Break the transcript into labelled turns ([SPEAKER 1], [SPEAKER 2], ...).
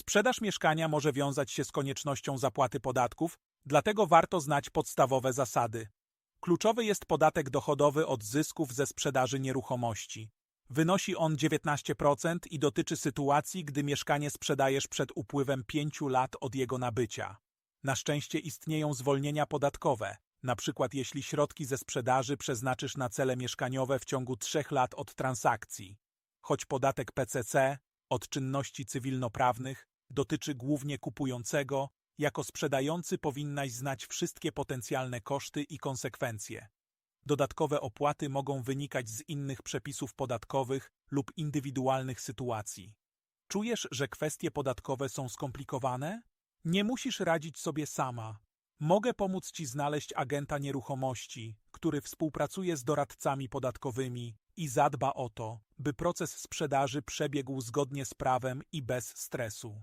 [SPEAKER 1] Sprzedaż mieszkania może wiązać się z koniecznością zapłaty podatków, dlatego warto znać podstawowe zasady. Kluczowy jest podatek dochodowy od zysków ze sprzedaży nieruchomości. Wynosi on 19% i dotyczy sytuacji, gdy mieszkanie sprzedajesz przed upływem 5 lat od jego nabycia. Na szczęście istnieją zwolnienia podatkowe, przykład jeśli środki ze sprzedaży przeznaczysz na cele mieszkaniowe w ciągu 3 lat od transakcji. Choć podatek PCC od czynności cywilnoprawnych dotyczy głównie kupującego, jako sprzedający powinnaś znać wszystkie potencjalne koszty i konsekwencje. Dodatkowe opłaty mogą wynikać z innych przepisów podatkowych lub indywidualnych sytuacji. Czujesz, że kwestie podatkowe są skomplikowane? Nie musisz radzić sobie sama. Mogę pomóc Ci znaleźć agenta nieruchomości, który współpracuje z doradcami podatkowymi i zadba o to, by proces sprzedaży przebiegł zgodnie z prawem i bez stresu.